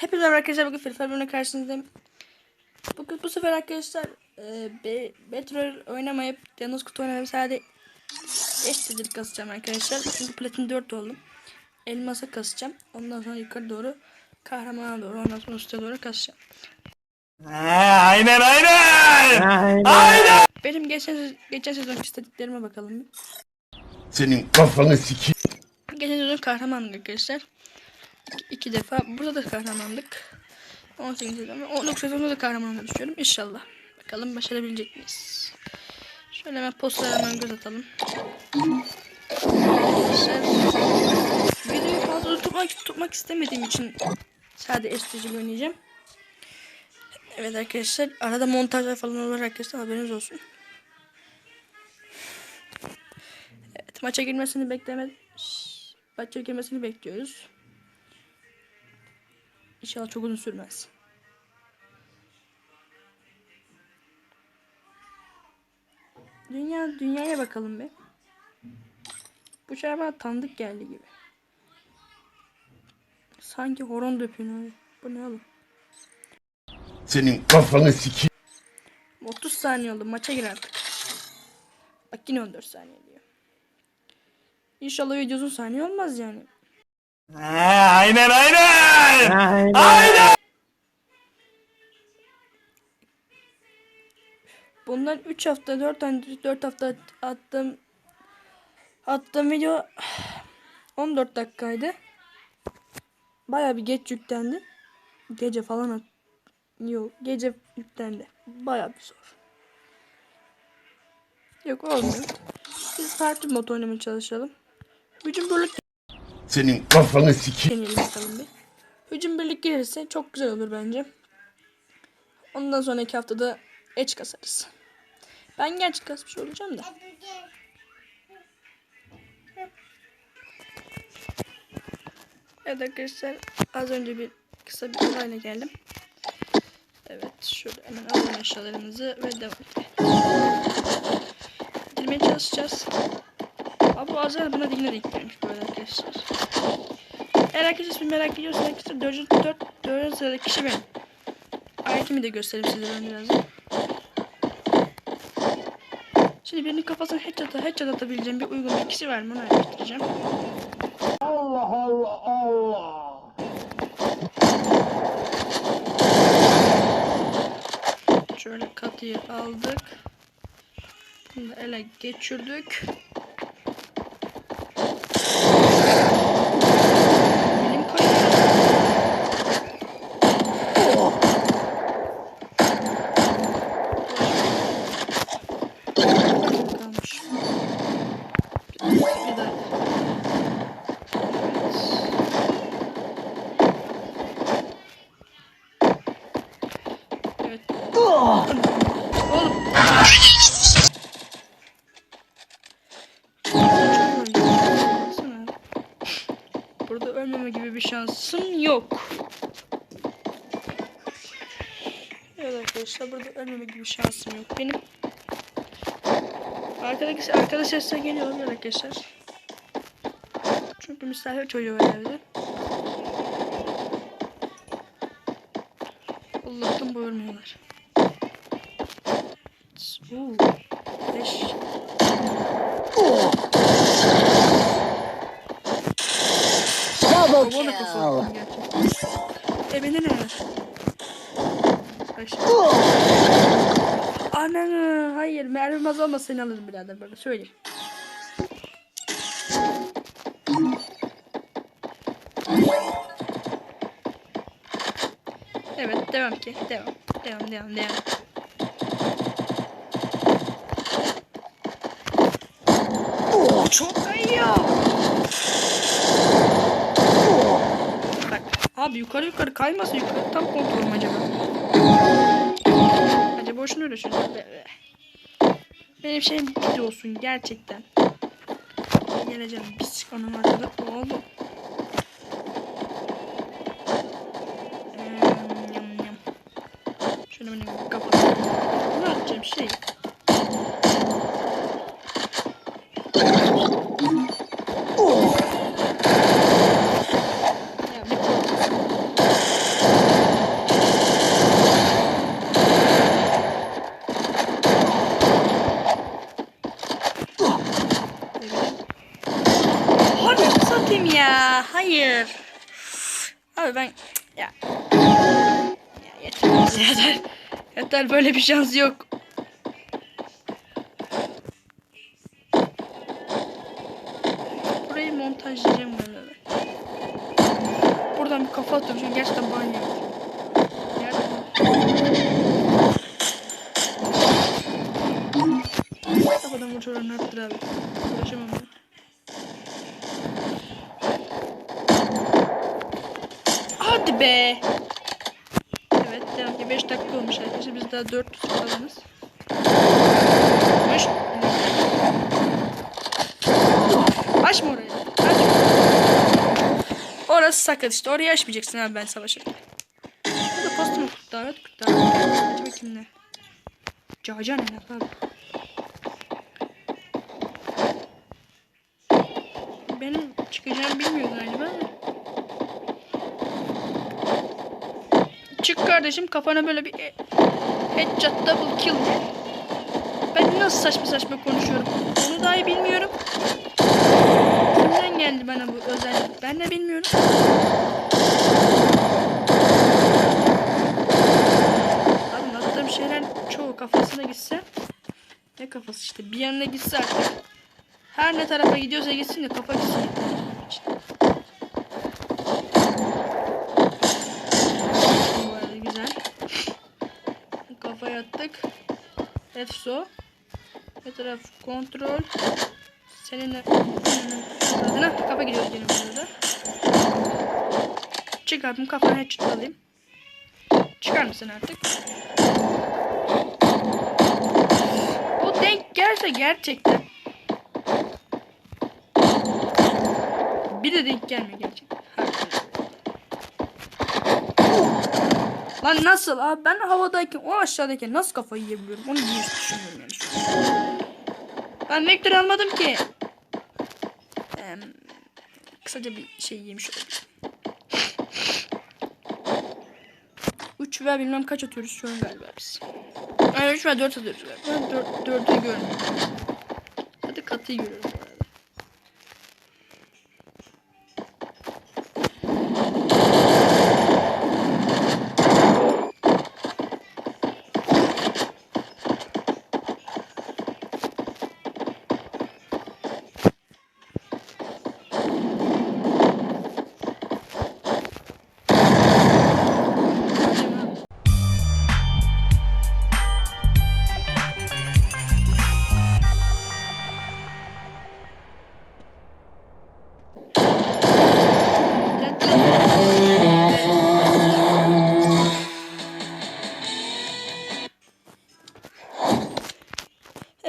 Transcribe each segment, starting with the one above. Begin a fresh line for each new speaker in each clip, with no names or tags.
Hepinize merhaba arkadaşlar bugün Free Fire bölümüne karşınızdayım. Bugün bu sefer arkadaşlar e, Be Battle oynamayıp Yalnız kutu oynamayıp sadece eşsizlik kasacağım arkadaşlar. Çünkü platin 4 oldum. Elmasa kasacağım. Ondan sonra yukarı doğru kahramana doğru ondan sonra üstte doğru kasacağım.
aynen aynen.
Benim geçen, geçen sezon istediklerime bakalım.
Senin kafanı siki.
Geçen sezon kahramanlık arkadaşlar. İki, iki defa. Burada da kahramanlık. 18 sezon. 19 sezonda da kahramanlık düşünüyorum. İnşallah. Bakalım başarabilecek miyiz? Şöyle hemen postlara göz atalım. Arkadaşlar. Videoyu fazla tutmak, tutmak istemediğim için sadece esteciyle oynayacağım. Evet arkadaşlar. Arada montajlar falan olur arkadaşlar. Haberiniz olsun. Evet maça girmesini bekleme maça girmesini bekliyoruz. İnşallah çok uzun sürmez. Dünya dünyaya bakalım bir. Bu şey bana tanıdık geldi gibi. Sanki horon öyle. Bu ne oğlum?
Senin kafanı siki.
30 saniye oldu maça gir artık. Bak yine 14 saniye diyor. İnşallah video uzun saniye olmaz yani.
Aynen aynen.
Bundan 3 hafta 4 tane 4 hafta attığım attığım video 14 dakikaydı. Baya bir geç yüklendi. Gece falan at Yok gece yüklendi. Baya bir zor. Yok olmuyor. Biz farklı mod oynamaya çalışalım. Hücum birlik
Senin kafanı
bir. Hücum birlik gelirse çok güzel olur bence. Ondan sonraki haftada edge kasarız. Ben gerçi kasmış olacağım da. Evet arkadaşlar az önce bir kısa bir olayla geldim. Evet şöyle hemen alalım eşyalarımızı ve devam edelim. Girmeye çalışacağız. Abi Azrail buna yine denk gelmiş böyle arkadaşlar. Eğer herkes ismi merak ediyorsa arkadaşlar 4. 4. 4. sıradaki kişi benim. Ayetimi de göstereyim size ben birazdan. Şimdi birinin kafasına headshot, headshot atabileceğim bir uygun bir kişi var mı? Onu araştıracağım.
Allah Allah Allah.
Şöyle katıyı aldık. Bunu ele geçirdik. Elim kayıyor. Kalmış. Bir daha. Evet. Burada ölmeme gibi bir şansım yok. Evet arkadaşlar burada ölmeme gibi şansım yok benim. Arkadaş, arkadaş sesler geliyor olabilir arkadaşlar. Çünkü misafir çocuğu var evde. Allah'tan buyurmuyorlar. Uuu. Beş. Baba da kafa attım gerçekten. E beni ne? Bak şimdi. Ananı hayır mermim az olmasa seni alırım birader böyle söyleyeyim. Devam ki devam devam devam devam. Oh, çok kayıyor. Bak abi yukarı yukarı kaymasın yukarı tam kontrolüm acaba. Acaba boşuna uğraşıyorsun. Benim şeyim bitti olsun gerçekten. Geleceğim biz onun arkada oğlum. Şöyle benim kafasına. Ne atacağım şey. Hadi satayım ya. Hayır. Abi ben ya. Yeter yeter. Yeter böyle bir şans yok. Burayı montajlayacağım böyle. Buradan bir kafa atıyorum. Çünkü gerçekten ban yemiş. Kafadan vuruşuyorum arttır abi. Uğraşamam ben. Hadi be. Evet devam ki 5 dakika olmuş arkadaşlar. Biz daha 400 falanız. Baş... Açma orayı. Açma. Orası sakat işte. Orayı açmayacaksın abi ben savaşırken. Burada posta mı kurtlar? Evet kurtlar. Hadi bakayım ne. Caca ne abi. Benim çıkacağımı bilmiyor galiba. Çık kardeşim kafana böyle bir e- headshot double kill. Ben nasıl saçma saçma konuşuyorum. Onu dahi bilmiyorum. Kimden geldi bana bu özellik? Ben de bilmiyorum. Abi attığım şeyler çoğu kafasına gitse. Ne kafası işte bir yanına gitse artık. Her ne tarafa gidiyorsa gitsin de kafa gitsin. İşte. Bu arada güzel. Kafaya attık. Efso. Bir taraf kontrol. Seninle adına kafa gidiyoruz benim burada. Çık abim kafana headshot alayım. Çıkar mısın artık? O denk gelse gerçekten. Bir de denk gelmiyor gerçekten. Lan nasıl abi ben havadayken o aşağıdayken nasıl kafayı yiyebiliyorum onu hiç düşünmüyorum yani. Ben vektör almadım ki. Eee, kısaca bir şey yemiş olabilirim. 3 veya bilmem kaç atıyoruz şu an galiba biz. Aynen 3 veya 4 atıyoruz galiba. 4, 4'ü görmüyorum. Hadi katıyı görüyorum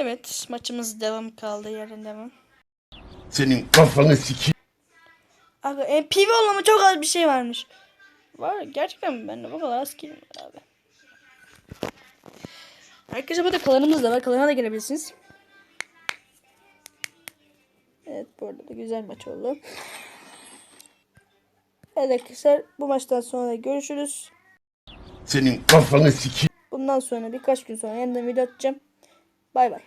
Evet maçımız devam kaldı yarın devam.
Senin kafanı sikeyim.
Abi e, PV olmama çok az bir şey varmış. Var gerçekten mi bende bu kadar az var abi. Arkadaşlar burada klanımız da var. Klana da gelebilirsiniz. Evet bu arada da güzel maç oldu. Evet arkadaşlar bu maçtan sonra görüşürüz.
Senin kafanı sikeyim.
Bundan sonra birkaç gün sonra yeniden video atacağım. Bay bay.